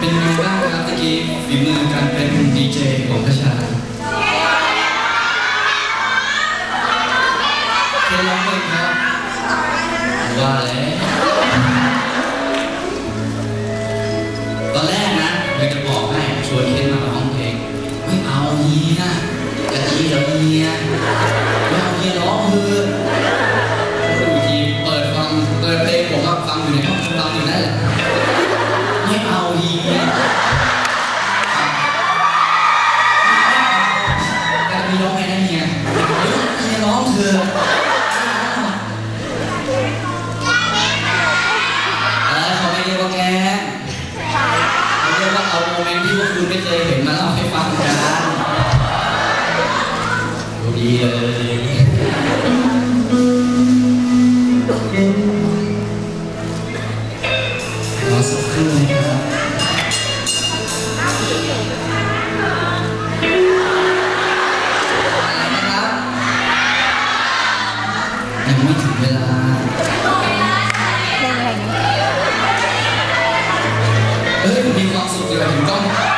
เป็นยังไงบ้างครับตะกี้ฝีมือการเป็นดีเจของพระชาเคยร้องเพลงครับว่าแล้วตอนแรกนะเลยจะบอกให้ชวนเคนมาร้องเพลงไม่เอาเฮียกะทิเดี๋ยวเฮียไม่เอาเฮียร้องเถอ สักครู่นะครับอะไรนะครับยังไม่ถึงเวลาเพลงอะไรนะเอ้ยมีความสุขอยู่ถึงต้อง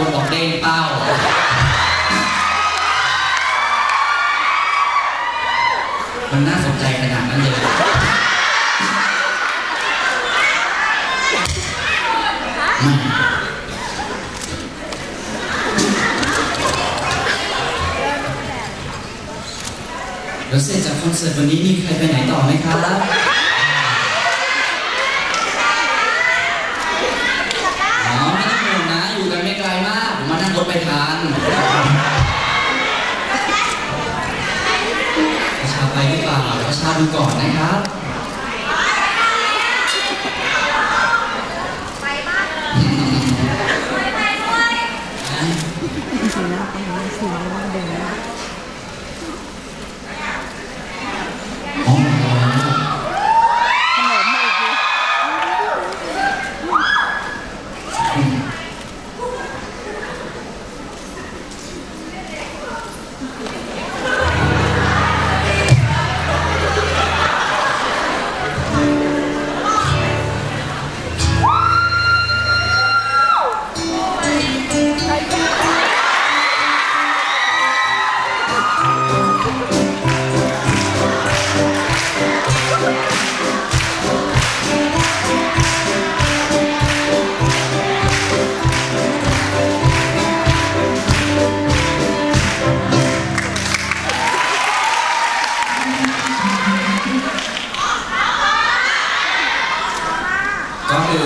บูบอกเด้งเป้า มันน่าสนใจขนาดนั้นเลยแล้วเสร็จจากคอนเสิร์ตวันนี้มีใครไปไหนต่อไหมครับ อ๋อไม่ต้องห่วงนะ อยู่กันไม่ไกลมาก ผมมานั่งรถไปทันประชาไป หรือเปล่าประชาดูก่อนนะครับ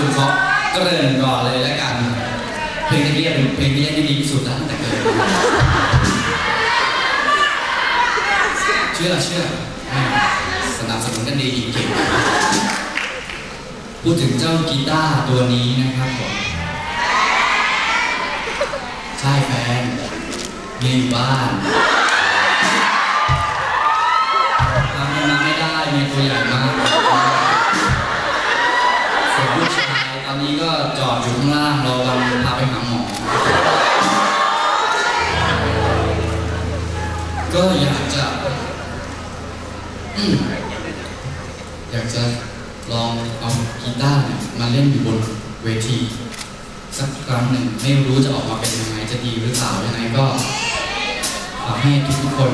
คือเก็เริ่มก่อนเลยแล้วกัน เพลงที่เรียกเป็นเพลงที่เรียกที่ดีที่สุดแล้วตั้งแต่เกิดเชื่อเชื่อสนับสนุนกันดีอีกเก่งพูดถึงเจ้ากีตาร์ตัวนี้นะครับผมใช่แฟนยี่บ้านทำมันมาไม่ได้มีตัวใหญ่มาก อดอยู่ข้างล่างรอวันพาไปหาหมอ ก็อยากจะ อยากจะลองเอากีตาร์เนี่ยมาเล่นอยู่บนเวที สักครั้งหนึ่งไม่รู้จะออกมาเป็นยังไงจะดีหรือเปล่ายังไงก็ขอให้ทุกคน